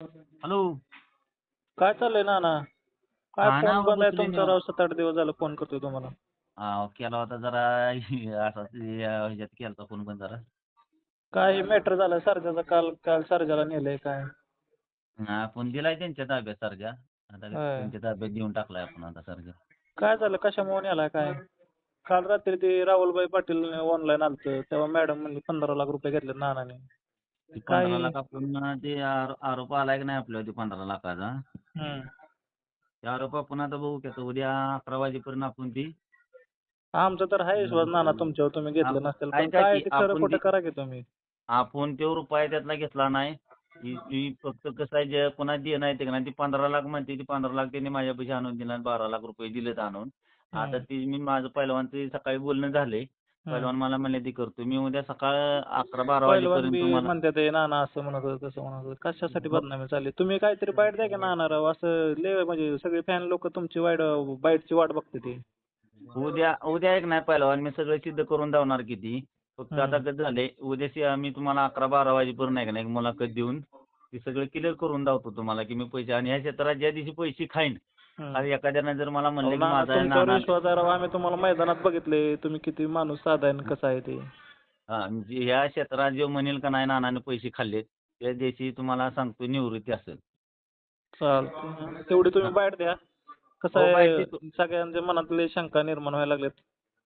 Hello. काय चाललंय नाना? काय हा ना, फोन बंद आहे बसलोय तुमचा. राव सात आठ दिवस झालं फोन करतोय तुम्हाला. हा केला होता जरा असाच ह्याच्यात केला होता फोन पण जरा. काय मॅटर झालं? सर्जाचा काल काल सर्जाला नेलंय काय? हा फोन दिलाय त्यांच्या ताब्यात सरजा. आता होय. त्यांच्या ताब्यात देऊन टाकलाय आपण आता सरजा. काय झालं? कशामुळे नेलाय काय? काल रात्री ते राहुलभाई पाटील ऑनलाईन आलतं तेव्हा मॅडम म्हणली पंधरा लाख रुपये घेतले नानाने. ते पंधरा लाख आपण ते आरो- आरोप आलाय की नाही आपल्यावर ते पंधरा लाखाचा? हम्म. ते आरोप आपण आता बघू की आता उद्या अकरा वाजेपर्यंत आपण ती आमचा तर आहे विश्वास नाना तुमच्यावर तुम्ही घेतलं नसेल पण ऐका काय की ते खरं आपण खोटं ते- करा की तुम्ही? आपण तो रुपया त्यातला घेतला नाही. ती ती फक्त कसं आहे जे पुन्हा दे नाही ते का नाही ती पंधरा लाख म्हणते ती पंधरा लाख त्यांनी माझ्यापाशी आणून दिला आणि बारा लाख रुपये दिलेत आणून. आता हम्म. ती मी माझं पहिलवानचं सकाळी बोलणं झालंय. पहिलवान मला म्हणले ती करतो मी उद्या सकाळ अकरा बारा पहिलवान वाजेपर्यंत बी तुम्हाला म्हणतात ते नाना असं म्हणत होतं तसं म्हणत होतं. कशासाठी बदनामी चालली? तुम्ही काहीतरी बाईट द्या की नाना राव? असं लय म्हणजे सगळे फॅन लोक तुमची वाईट बाईटची वाट बघते ते. उद्या उद्या एक नाही पहिलवान मी सगळं सिद्ध करून धावणार किती फक्त हम्म. आता कसं झालंय उद्या सी- मी तुम्हाला अकरा बारा वाजेपर्यंत नाही का नाही मुलाखत देऊन ते सगळं क्लिअर करून धावतो तुम्हाला की मी पैसे आणि ह्या क्षेत्रात ज्या दिवशी पैसे खाईन. आणि एखाद्यानं जर मला म्हणलं की नाना, माझा आहे तुमच्यावर नाना. विश्वास आहे राव. आम्ही तुम्हाला मैदानात बघितले. तुम्ही किती माणूस साधा आहे आणि कसं आहे ते. हा म्हणजे ह्या क्षेत्रात जो म्हणेल का नाही नानाने पैसे खाल्लेत त्या दिवशी तुम्हाला सांगतो निवृत्ती असेल. चालतंय. तेवढी तुम्ही बाईट द्या. कसं हो, आहे बाईट देतो. सगळ्यांच्या मनातले शंका निर्माण व्हायला लागलेत.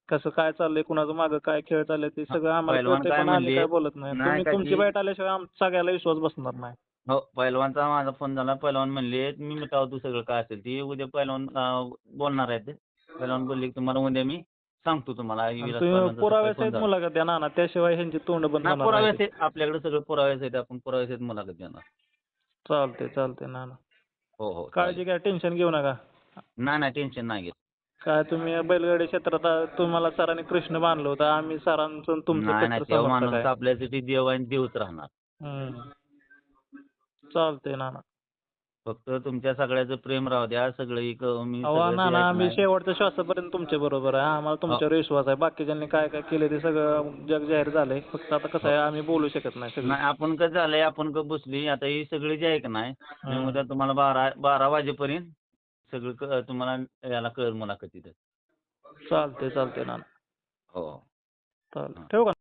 कसं काय चाललंय कुणाचं मागं काय खेळ चालले ते सगळं आम्हाला पहिलवान कळतंय काय पण आम्ही म्हणले? काय बोलत नाही. नाही तुम्ही का तुमची की- बाईट आल्याशिवाय आम सगळ्याला विश्वास बसणार नाही. हो पहिलवानचा माझा फोन झाला. पहिलवान म्हणले मी मिटावतो सगळं काय असेल ते. उद्या पहिलवान अं, बोलणार आहेत ते. पहिलवान बोलले की तुम्हाला उद्या मी सांगतो तुम्हाला विलास तुम्ही पुराव्या सकाळी सहित फोन झाला. मुलाखत द्या ना त्याशिवाय ह्यांची तोंड बंद नाही, होणार पुरावे नाही आहेत. आपल्याकडे सगळं पुरावे आहेत. आपण पुरावे आहेत मुलाखत देणार. चालते चालते ना ना हो हो काळजी घ्या टेन्शन घेऊ नका. चालेल. नाही नाही टेन्शन नाही घेत. काय तुम्ही बैलगाडी क्षेत्रात आ- तुम्हाला सरांनी कृष्ण बांधलं होतं. आम्ही सरांचं आणि तुमचं नाही नाही कट्टर तेव्हा समर्थक माणूस आहे. आपल्यासाठी देव आणि देवच राहणार. हम्म. चालतंय ना फक्त तुमच्या सगळ्याचं प्रेम राहू द्या सगळं एक मी अहो सगळं आम्ही शेवटच्या श्वासापर्यंत तुमच्या बरोबर आहे. आम्हाला तुमच्यावर विश्वास आहे. बाकीच्यांनी काय काय केलं ते सगळं जग जाहीर झालंय. फक्त आता कसं आहे आम्ही बोलू शकत नाही सगळं. नाही आपण कसं झालंय आपण का बसली आता ही सगळी जी आहे का नाही मी हम्म. उद्या तुम्हाला बारा बारा वाजेपर्यंत सगळं क- तुम्हाला याला कळेल मुलाखतीत. चालतंय चालतंय ना ना. हो. चालतंय. ठेवू का?